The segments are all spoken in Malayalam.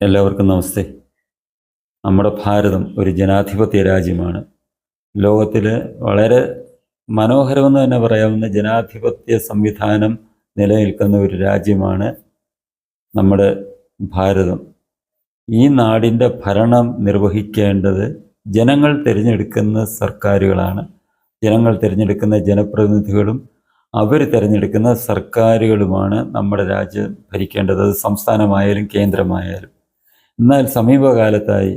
എല്ലാവർക്കും നമസ്തേ. നമ്മുടെ ഭാരതം ഒരു ജനാധിപത്യ രാജ്യമാണ്. ലോകത്തിൽ വളരെ മനോഹരമെന്ന് തന്നെ പറയാവുന്ന ജനാധിപത്യ സംവിധാനം നിലനിൽക്കുന്ന ഒരു രാജ്യമാണ് നമ്മുടെ ഭാരതം. ഈ നാടിന്റെ ഭരണം നിർവഹിക്കേണ്ടത് ജനങ്ങൾ തിരഞ്ഞെടുക്കുന്ന സർക്കാരുകളാണ്. ജനങ്ങൾ തിരഞ്ഞെടുക്കുന്ന ജനപ്രതിനിധികളും അവർ തിരഞ്ഞെടുക്കുന്ന സർക്കാരുകളുമാണ് നമ്മുടെ രാജ്യം ഭരിക്കേണ്ടത്. സംസ്ഥാനമായാലും കേന്ദ്രമായാലും. എന്നാൽ സമീപകാലത്തായി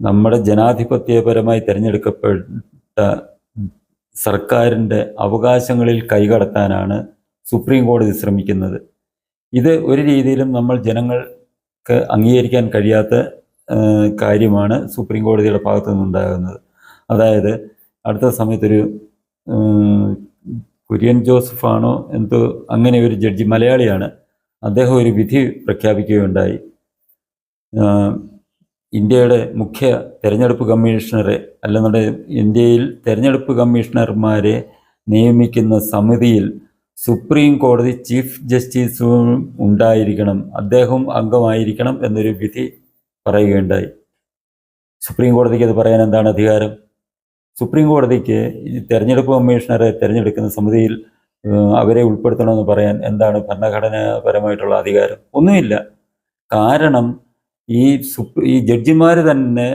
നമ്മുടെ ജനാധിപത്യപരമായി തിരഞ്ഞെടുക്കപ്പെട്ട സർക്കാരിന്റെ അവകാശങ്ങളിൽ കൈകടത്താനാണ് സുപ്രീം കോടതി ശ്രമിക്കുന്നത്. ഇത് ഒരു രീതിയിലും നമ്മൾ ജനങ്ങൾക്ക് അംഗീകരിക്കാൻ കഴിയാത്ത കാര്യമാണ് സുപ്രീം കോടതിയുടെ ഭാഗത്തു നിന്നുണ്ടാകുന്നത് അതായത് അടുത്ത സമയത്തൊരു കുര്യൻ ജോസഫാണോ എന്തോ അങ്ങനെ ഒരു ജഡ്ജി മലയാളിയാണ്. അദ്ദേഹം ഒരു വിധി പ്രഖ്യാപിക്കുകയുണ്ടായി. ഇന്ത്യയുടെ മുഖ്യ തിരഞ്ഞെടുപ്പ് കമ്മീഷണറെ അല്ലെന്നുണ്ടെങ്കിൽ ഇന്ത്യയിൽ തിരഞ്ഞെടുപ്പ് കമ്മീഷണർമാരെ നിയമിക്കുന്ന സമിതിയിൽ സുപ്രീം കോടതി ചീഫ് ജസ്റ്റിസും ഉണ്ടായിരിക്കണം അദ്ദേഹം അംഗമായിരിക്കണം എന്നൊരു വിധി പറയുകയുണ്ടായി. സുപ്രീം കോടതിക്ക് അത് പറയാൻ എന്താണ് അധികാരം? സുപ്രീം കോടതിക്ക് തെരഞ്ഞെടുപ്പ് കമ്മീഷണറെ തിരഞ്ഞെടുക്കുന്ന സമിതിയിൽ അവരെ ഉൾപ്പെടുത്തണമെന്ന് പറയാൻ എന്താണ് ഭരണഘടനാപരമായിട്ടുള്ള അധികാരം? ഒന്നുമില്ല. കാരണം ഈ ഈ ജഡ്ജിമാർ തന്നെ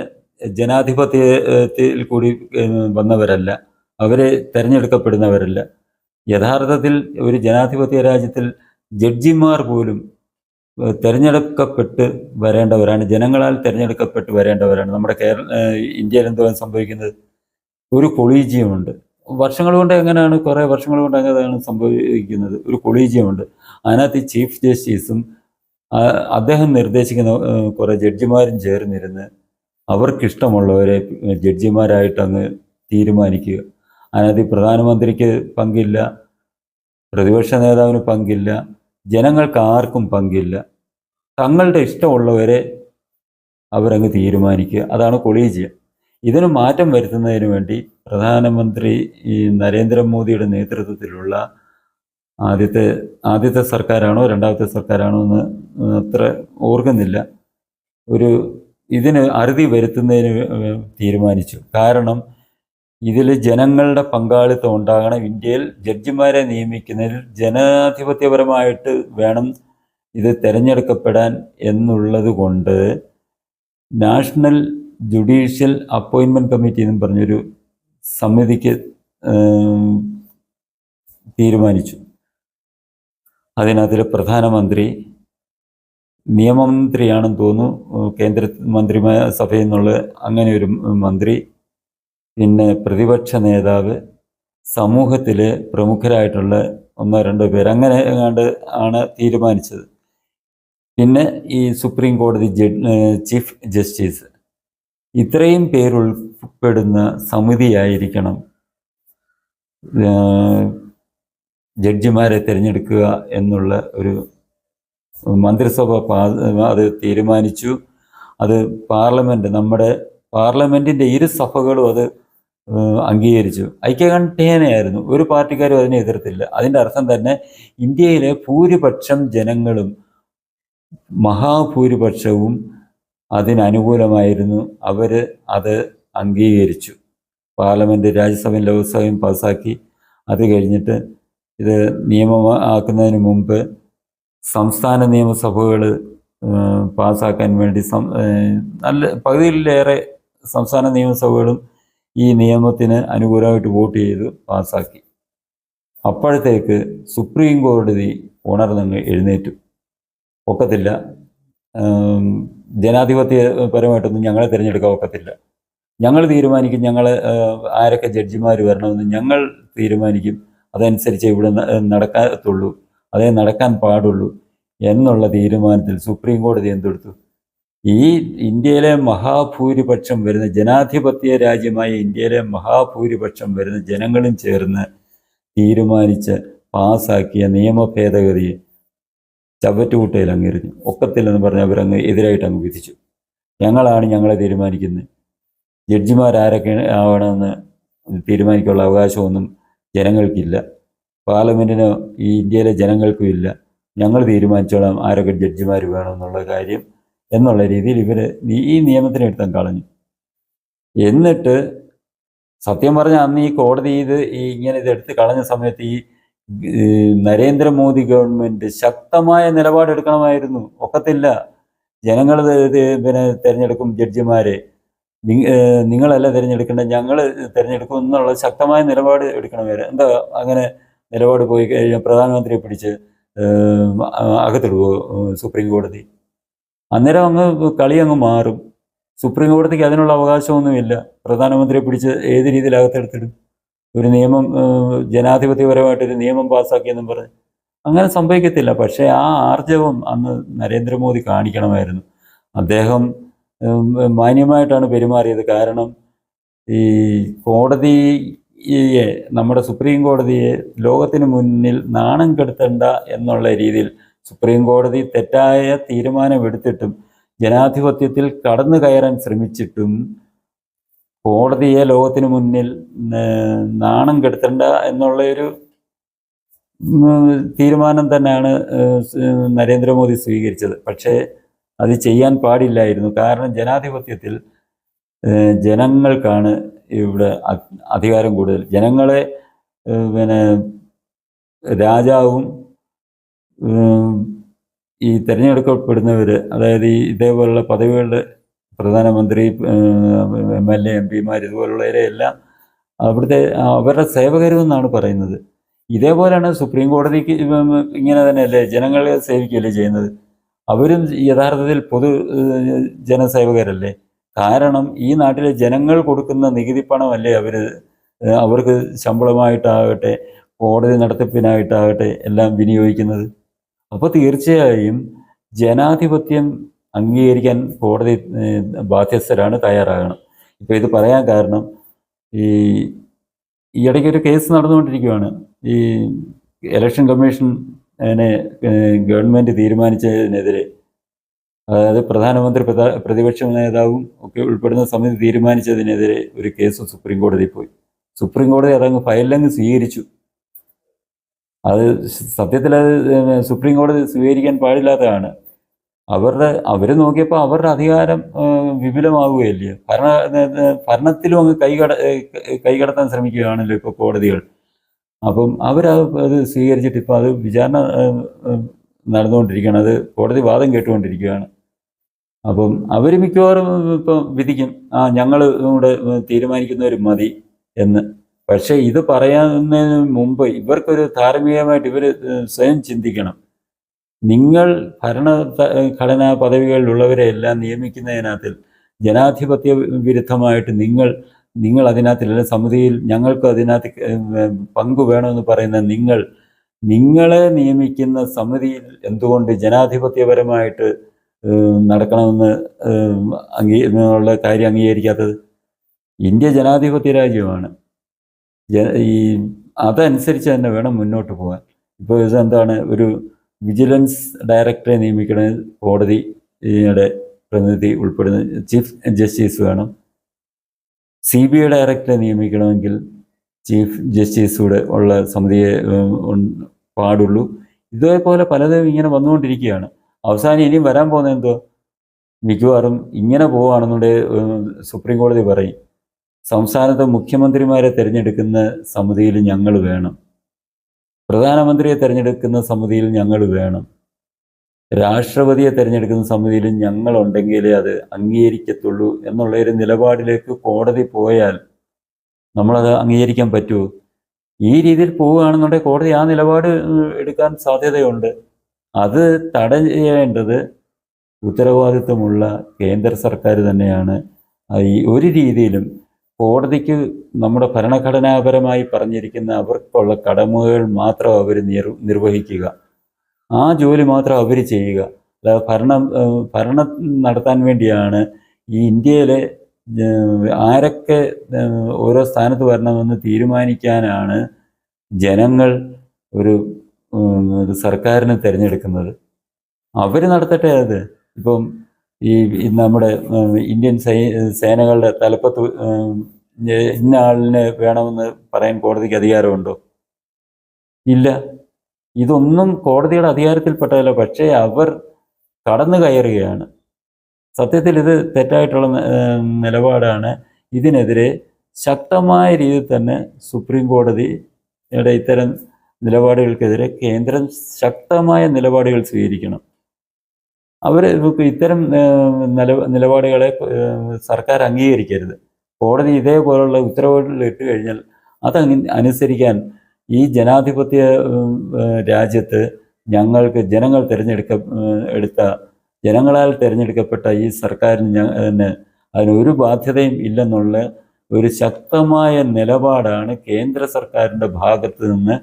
ജനാധിപത്യത്തിൽ കൂടി വന്നവരല്ല. അവരെ തിരഞ്ഞെടുക്കപ്പെടുന്നവരല്ല. യഥാർത്ഥത്തിൽ ഒരു ജനാധിപത്യ രാജ്യത്തിൽ ജഡ്ജിമാർ പോലും തിരഞ്ഞെടുക്കപ്പെട്ട് വരേണ്ടവരാണ് ജനങ്ങളാൽ തിരഞ്ഞെടുക്കപ്പെട്ട് വരേണ്ടവരാണ്. നമ്മുടെ കേരള ഇന്ത്യയിൽ എന്തോ സംഭവിക്കുന്നത് ഒരു കൊളീജിയമുണ്ട്. വർഷങ്ങൾ കൊണ്ട് എങ്ങനെയാണ് കുറേ വർഷങ്ങൾ കൊണ്ട് എങ്ങനെയാണ് സംഭവിക്കുന്നത് ഒരു കൊളീജിയമുണ്ട്. അതിനകത്ത് ചീഫ് ജസ്റ്റിസും അദ്ദേഹം നിർദ്ദേശിക്കുന്ന കുറെ ജഡ്ജിമാരും ചേർന്നിരുന്ന് അവർക്കിഷ്ടമുള്ളവരെ ജഡ്ജിമാരായിട്ടങ്ങ് തീരുമാനിക്കുക. അതിനകത്ത് പ്രധാനമന്ത്രിക്ക് പങ്കില്ല പ്രതിപക്ഷ നേതാവിന് പങ്കില്ല ജനങ്ങൾക്ക് ആർക്കും പങ്കില്ല. തങ്ങളുടെ ഇഷ്ടമുള്ളവരെ അവരങ്ങ് തീരുമാനിക്കുക. അതാണ് കൊളീജിയം. ഇതിന് മാറ്റം വരുത്തുന്നതിന് വേണ്ടി പ്രധാനമന്ത്രി ഈ നരേന്ദ്രമോദിയുടെ നേതൃത്വത്തിലുള്ള ആദ്യത്തെ ആദ്യത്തെ സർക്കാരാണോ രണ്ടാമത്തെ സർക്കാരാണോ എന്ന് അത്ര ഓർക്കുന്നില്ല. ഒരു ഇതിന് അറുതി വരുത്തുന്നതിന് തീരുമാനിച്ചു. കാരണം ഇതിൽ ജനങ്ങളുടെ പങ്കാളിത്തം ഉണ്ടാകണം. ഇന്ത്യയിൽ ജഡ്ജിമാരെ നിയമിക്കുന്നതിൽ ജനാധിപത്യപരമായിട്ട് വേണം ഇത് തിരഞ്ഞെടുക്കപ്പെടാൻ എന്നുള്ളത് കൊണ്ട് നാഷണൽ ജുഡീഷ്യൽ അപ്പോയിൻമെന്റ് കമ്മിറ്റി എന്നും പറഞ്ഞൊരു സമിതിക്ക് തീരുമാനിച്ചു. അതിനകത്തിൽ പ്രധാനമന്ത്രി നിയമമന്ത്രിയാണെന്ന് തോന്നുന്നു. കേന്ദ്ര മന്ത്രിമാ സഭയിൽ നിന്നുള്ള അങ്ങനെ ഒരു മന്ത്രി. പിന്നെ പ്രതിപക്ഷ നേതാവ് സമൂഹത്തിൽ പ്രമുഖരായിട്ടുള്ള ഒന്നോ രണ്ടോ പേര് അങ്ങനെ എങ്ങാണ്ട് ആണ് തീരുമാനിച്ചത്. പിന്നെ ഈ സുപ്രീം കോടതി ചീഫ് ജസ്റ്റിസ്. ഇത്രയും പേരുൾപ്പെടുന്ന സമിതിയായിരിക്കണം ജഡ്ജിമാരെ തിരഞ്ഞെടുക്കുക എന്നുള്ള ഒരു മന്ത്രിസഭ അത് തീരുമാനിച്ചു. അത് പാർലമെന്റ് നമ്മുടെ പാർലമെന്റിന്റെ ഇരു സഭകളും അത് അംഗീകരിച്ചു. ഐക്യകണ്ഠേനയായിരുന്നു ഒരു പാർട്ടിക്കാരും അതിനെ എതിർത്തില്ല. അതിന്റെ അർത്ഥം തന്നെ ഇന്ത്യയിലെ ഭൂരിപക്ഷം ജനങ്ങളും മഹാഭൂരിപക്ഷവും അതിനനുകൂലമായിരുന്നു. അവർ അത് അംഗീകരിച്ചു. പാർലമെന്റ് രാജ്യസഭയും ലോക്സഭയും പാസ്സാക്കി അത് കഴിഞ്ഞിട്ട് ഇത് നിയമമാക്കുന്നതിന് മുമ്പ് സംസ്ഥാന നിയമസഭകൾ പാസ്സാക്കാൻ വേണ്ടി നല്ല പകുതിയിലേറെ സംസ്ഥാന നിയമസഭകളും ഈ നിയമത്തിന് അനുകൂലമായിട്ട് വോട്ട് ചെയ്ത് പാസ്സാക്കി അപ്പോഴത്തേക്ക് സുപ്രീം കോടതി ഉണർന്നങ്ങ് എഴുന്നേറ്റു. ഒക്കത്തില്ല. ജനാധിപത്യപരമായിട്ടൊന്നും ഞങ്ങളെ തിരഞ്ഞെടുക്കാൻ ഒക്കത്തില്ല. ഞങ്ങൾ തീരുമാനിക്കും ഞങ്ങൾ ആരൊക്കെ ജഡ്ജിമാർ വരണമെന്ന് ഞങ്ങൾ തീരുമാനിക്കും. അതനുസരിച്ച് ഇവിടെ നടക്കത്തുള്ളൂ. അതേ നടക്കാൻ പാടുള്ളൂ എന്നുള്ള തീരുമാനത്തിൽ സുപ്രീം കോടതി എന്തെടുത്തു? ഈ ഇന്ത്യയിലെ മഹാഭൂരിപക്ഷം വരുന്ന ജനാധിപത്യ രാജ്യമായ ഇന്ത്യയിലെ മഹാഭൂരിപക്ഷം വരുന്ന ജനങ്ങളും ചേർന്ന് തീരുമാനിച്ച് പാസാക്കിയ നിയമ ഭേദഗതിയെ ചവറ്റുകുട്ടയിൽ അങ്ങെറിഞ്ഞു. ഒക്കത്തില്ലെന്ന് പറഞ്ഞ് അവരങ്ങ് എതിരായിട്ട് അങ്ങ് വിധിച്ചു. ഞങ്ങളാണ് ഞങ്ങളെ തീരുമാനിക്കുന്നത്. ജഡ്ജിമാരാരൊക്കെ ആവണമെന്ന് തീരുമാനിക്കാനുള്ള അവകാശമൊന്നും ജനങ്ങൾക്കില്ല. പാർലമെന്റിന് ഈ ഇന്ത്യയിലെ ജനങ്ങൾക്കും ഇല്ല. ഞങ്ങൾ തീരുമാനിച്ചോളാം ആരൊക്കെ ജഡ്ജിമാർ വേണമെന്നുള്ള കാര്യം എന്നുള്ള രീതിയിൽ ഇവർ ഈ നിയമത്തിനെ എടുത്തും കളഞ്ഞു. എന്നിട്ട് സത്യം പറഞ്ഞാൽ അന്ന് ഈ കോടതി ഇത് ഈ ഇങ്ങനെ ഇത് എടുത്ത് കളഞ്ഞ സമയത്ത് ഈ നരേന്ദ്രമോദി ഗവൺമെന്റ് ശക്തമായ നിലപാടെടുക്കണമായിരുന്നു. ഒക്കത്തില്ല. ജനങ്ങൾ പിന്നെ തിരഞ്ഞെടുക്കും ജഡ്ജിമാരെ. നിങ്ങളല്ല തിരഞ്ഞെടുക്കേണ്ടത് ഞങ്ങൾ തിരഞ്ഞെടുക്കും എന്നുള്ള ശക്തമായ നിലപാട് എടുക്കണം വരെ എന്താ അങ്ങനെ നിലപാട് പോയി കഴിഞ്ഞാൽ പ്രധാനമന്ത്രിയെ പിടിച്ച് അകത്തിടുവോ സുപ്രീം കോടതി? അന്നേരം അങ്ങ് കളി അങ്ങ് മാറും. സുപ്രീം കോടതിക്ക് അതിനുള്ള അവകാശമൊന്നുമില്ല. പ്രധാനമന്ത്രിയെ പിടിച്ച് ഏത് രീതിയിൽ അകത്തെടുത്തിടും ഒരു നിയമം ജനാധിപത്യപരമായിട്ടൊരു നിയമം പാസ്സാക്കിയെന്നും പറഞ്ഞ്. അങ്ങനെ സംഭവിക്കത്തില്ല. പക്ഷേ ആ ആർജവം അന്ന് നരേന്ദ്രമോദി കാണിക്കണമായിരുന്നു. അദ്ദേഹം മാന്യമായിട്ടാണ് പെരുമാറിയത്. കാരണം ഈ കോടതിയെ നമ്മുടെ സുപ്രീം കോടതിയെ ലോകത്തിന് മുന്നിൽ നാണം കെടുത്തണ്ട എന്നുള്ള രീതിയിൽ സുപ്രീം കോടതി തെറ്റായ തീരുമാനമെടുത്തിട്ടും ജനാധിപത്യത്തിൽ കടന്നു കയറാൻ ശ്രമിച്ചിട്ടും കോടതിയെ ലോകത്തിന് മുന്നിൽ നാണം കെടുത്തണ്ട എന്നുള്ള ഒരു തീരുമാനം തന്നെയാണ് നരേന്ദ്രമോദി സ്വീകരിച്ചത്. പക്ഷേ അത് ചെയ്യാൻ പാടില്ലായിരുന്നു. കാരണം ജനാധിപത്യത്തിൽ ജനങ്ങൾക്കാണ് ഇവിടെ അധികാരം കൂടുതൽ. ജനങ്ങളെ പിന്നെ രാജാവും ഈ തിരഞ്ഞെടുക്കപ്പെടുന്നവർ അതായത് ഈ ഇതേപോലുള്ള പദവികളുടെ പ്രധാനമന്ത്രി എം എൽ എ എം പിമാർ ഇതുപോലുള്ളവരെയെല്ലാം അവിടുത്തെ അവരുടെ സേവകരുമെന്നാണ് പറയുന്നത്. ഇതേപോലെയാണ് സുപ്രീം കോടതിക്ക് ഇങ്ങനെ തന്നെയല്ലേ ജനങ്ങളെ സേവിക്കുകയല്ലേ ചെയ്യുന്നത്? അവരും യഥാർത്ഥത്തിൽ പൊതു ജനസേവകരല്ലേ? കാരണം ഈ നാട്ടിലെ ജനങ്ങൾ കൊടുക്കുന്ന നികുതി പണമല്ലേ അവർ അവർക്ക് ശമ്പളമായിട്ടാകട്ടെ കോടതി നടത്തിപ്പിനായിട്ടാകട്ടെ എല്ലാം വിനിയോഗിക്കുന്നത്? അപ്പോൾ തീർച്ചയായും ജനാധിപത്യം അംഗീകരിക്കാൻ കോടതി ബാധ്യസ്ഥരാണ് തയ്യാറാകണം. ഇപ്പോൾ ഇത് പറയാൻ കാരണം ഈ ഈ ഇടയ്ക്ക് ഒരു കേസ് നടന്നുകൊണ്ടിരിക്കുകയാണ് ഈ ഇലക്ഷൻ കമ്മീഷൻ ഗവൺമെന്റ് തീരുമാനിച്ചതിനെതിരെ അതായത് പ്രധാനമന്ത്രി പ്രതിപക്ഷ നേതാവും ഒക്കെ ഉൾപ്പെടുന്ന സമിതി തീരുമാനിച്ചതിനെതിരെ ഒരു കേസ് സുപ്രീം കോടതിയിൽ പോയി. സുപ്രീം കോടതി അതങ്ങ് ഫയലിലങ്ങ് സ്വീകരിച്ചു. അത് സത്യത്തിൽ അത് സുപ്രീം കോടതി സ്വീകരിക്കാൻ പാടില്ലാത്തതാണ്. അവരുടെ അവർ നോക്കിയപ്പോൾ അവരുടെ അധികാരം വിപുലമാവുകയല്ലേ? ഭരണ ഭരണത്തിലും അങ്ങ് കൈകട കൈകടത്താൻ ശ്രമിക്കുകയാണല്ലോ ഇപ്പോൾ കോടതികൾ. അപ്പം അവരത് അത് സ്വീകരിച്ചിട്ട് ഇപ്പോൾ അത് വിചാരണ നടന്നുകൊണ്ടിരിക്കുകയാണ്. അത് കോടതി വാദം കേട്ടുകൊണ്ടിരിക്കുകയാണ്. അപ്പം അവർ മിക്കവാറും ഇപ്പം വിധിക്കും ആ ഞങ്ങൾ ഇവിടെ തീരുമാനിക്കുന്നവർ മതി എന്ന്. പക്ഷേ ഇത് പറയുന്നതിന് മുമ്പ് ഇവർക്കൊരു ധാർമ്മികമായിട്ട് ഇവർ സ്വയം ചിന്തിക്കണം. നിങ്ങൾ ഭരണ ഘടനാ പദവികളിലുള്ളവരെ എല്ലാം നിയമിക്കുന്നതിനകത്തിൽ ജനാധിപത്യ വിരുദ്ധമായിട്ട് നിങ്ങൾ നിങ്ങൾ അതിനകത്തില്ല സമിതിയിൽ ഞങ്ങൾക്ക് അതിനകത്ത് പങ്കു വേണമെന്ന് പറയുന്ന നിങ്ങൾ നിങ്ങളെ നിയമിക്കുന്ന സമിതിയിൽ എന്തുകൊണ്ട് ജനാധിപത്യപരമായിട്ട് നടക്കണമെന്ന് അംഗീ കാര്യം അംഗീകരിക്കാത്തത്? ഇന്ത്യ ജനാധിപത്യ രാജ്യമാണ്. ഈ അതനുസരിച്ച് തന്നെ വേണം മുന്നോട്ട് പോകാൻ. ഇപ്പോൾ ഇതെന്താണ് ഒരു വിജിലൻസ് ഡയറക്ടറെ നിയമിക്കണമെങ്കിൽ കോടതിയുടെ പ്രതിനിധി ഉൾപ്പെടുന്ന ചീഫ് ജസ്റ്റിസ് വേണം. സി ബി ഐ ഡയറക്ടറെ നിയമിക്കണമെങ്കിൽ ചീഫ് ജസ്റ്റിസൂടെ ഉള്ള സമിതിയെ പാടുള്ളൂ. ഇതേപോലെ പലതും ഇങ്ങനെ വന്നുകൊണ്ടിരിക്കുകയാണ്. അവസാനം ഇനിയും വരാൻ പോകുന്നത് എന്തോ? മിക്കവാറും ഇങ്ങനെ പോവുകയാണെന്നുണ്ടെങ്കിൽ സുപ്രീം കോടതി പറയും. സംസ്ഥാനത്തെ മുഖ്യമന്ത്രിമാരെ തിരഞ്ഞെടുക്കുന്ന സമിതിയിൽ ഞങ്ങൾ വേണം. പ്രധാനമന്ത്രിയെ തിരഞ്ഞെടുക്കുന്ന സമിതിയിൽ ഞങ്ങൾ വേണം. രാഷ്ട്രപതിയെ തിരഞ്ഞെടുക്കുന്ന സമിതിയിൽ ഞങ്ങളുണ്ടെങ്കിലേ അത് അംഗീകരിക്കത്തുള്ളൂ എന്നുള്ള ഒരു നിലപാടിലേക്ക് കോടതി പോയാൽ നമ്മളത് അംഗീകരിക്കാൻ പറ്റൂ. ഈ രീതിയിൽ പോവുകയാണെന്നുണ്ടെങ്കിൽ കോടതി ആ നിലപാട് എടുക്കാൻ സാധ്യതയുണ്ട്. അത് തടയേണ്ടത് ഉത്തരവാദിത്വമുള്ള കേന്ദ്ര സർക്കാർ തന്നെയാണ്. ഈ ഒരു രീതിയിലും കോടതിക്ക് നമ്മുടെ ഭരണഘടനാപരമായി പറഞ്ഞിരിക്കുന്ന അവർക്കുള്ള കടമകൾ മാത്രം അവർ നിർ നിർവഹിക്കുക. ആ ജോലി മാത്രം അവർ ചെയ്യുക. അല്ലാതെ ഭരണം ഭരണം നടത്താൻ വേണ്ടിയാണ് ഈ ഇന്ത്യയിലെ ആരൊക്കെ ഓരോ സ്ഥാനത്ത് വരണമെന്ന് തീരുമാനിക്കാനാണ് ജനങ്ങൾ ഒരു സർക്കാരിനെ തിരഞ്ഞെടുക്കുന്നത്. അവർ നടത്തട്ടെ അത്. ഇപ്പം ഈ നമ്മുടെ ഇന്ത്യൻ സേനകളുടെ തലപ്പത്ത് ഇന്ന ആളിനെ വേണമെന്ന് പറയാൻ കോടതിക്ക് അധികാരമുണ്ടോ? ഇല്ല. ഇതൊന്നും കോടതിയുടെ അധികാരത്തിൽപ്പെട്ടതല്ല പക്ഷേ അവർ കടന്നു കയറുകയാണ്. സത്യത്തിൽ ഇത് തെറ്റായിട്ടുള്ള നിലപാടാണ്. ഇതിനെതിരെ ശക്തമായ രീതിയിൽ തന്നെ സുപ്രീം കോടതിയുടെ ഇത്തരം നിലപാടുകൾക്കെതിരെ കേന്ദ്രം ശക്തമായ നിലപാടുകൾ സ്വീകരിക്കണം. അവർ ഇത്തരം നില നിലപാടുകളെ സർക്കാർ അംഗീകരിക്കരുത്. കോടതി ഇതേപോലുള്ള ഉത്തരവുകൾ ഇട്ട് കഴിഞ്ഞാൽ അത് അനുസരിക്കാൻ ഈ ജനാധിപത്യ രാജ്യത്ത് ഞങ്ങൾക്ക് ജനങ്ങൾ തിരഞ്ഞെടുക്ക എടുത്ത ജനങ്ങളാൽ തിരഞ്ഞെടുക്കപ്പെട്ട ഈ സർക്കാരിന് ഏഹ്, അതിനൊരു ബാധ്യതയും ഇല്ലെന്നുള്ള ഒരു ശക്തമായ നിലപാടാണ് കേന്ദ്ര സർക്കാരിന്റെ ഭാഗത്ത് നിന്ന്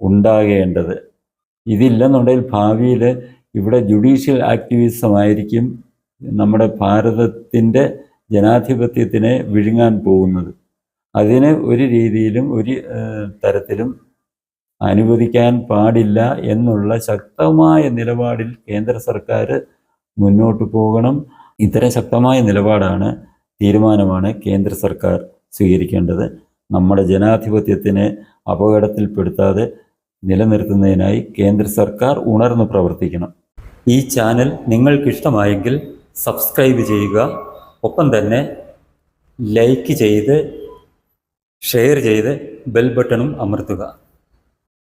ഉണ്ടാകേണ്ടത്. ഇതില്ലെന്നുണ്ടെങ്കിൽ ഭാവിയിൽ ഇവിടെ ജുഡീഷ്യൽ ആക്ടിവിസം ആയിരിക്കും നമ്മുടെ ഭാരതത്തിന്റെ ജനാധിപത്യത്തിനെ വിഴുങ്ങാൻ പോകുന്നത്. അതിന് ഒരു രീതിയിലും ഒരു തരത്തിലും അനുവദിക്കാൻ പാടില്ല എന്നുള്ള ശക്തമായ നിലപാടിൽ കേന്ദ്ര സർക്കാർ മുന്നോട്ട് പോകണം. ഇത്തരം ശക്തമായ നിലപാടാണ് തീരുമാനമാണ് കേന്ദ്ര സർക്കാർ സ്വീകരിക്കേണ്ടത്. നമ്മുടെ ജനാധിപത്യത്തിന് അപകടത്തിൽപ്പെടുത്താതെ നിലനിർത്തുന്നതിനായി കേന്ദ്ര സർക്കാർ ഉണർന്നു പ്രവർത്തിക്കണം. ഈ ചാനൽ നിങ്ങൾക്കിഷ്ടമായെങ്കിൽ സബ്സ്ക്രൈബ് ചെയ്യുക. ഒപ്പം തന്നെ ലൈക്ക് ചെയ്ത് ഷെയർ ചെയ്ത് ബെൽ ബട്ടണും അമർത്തുക.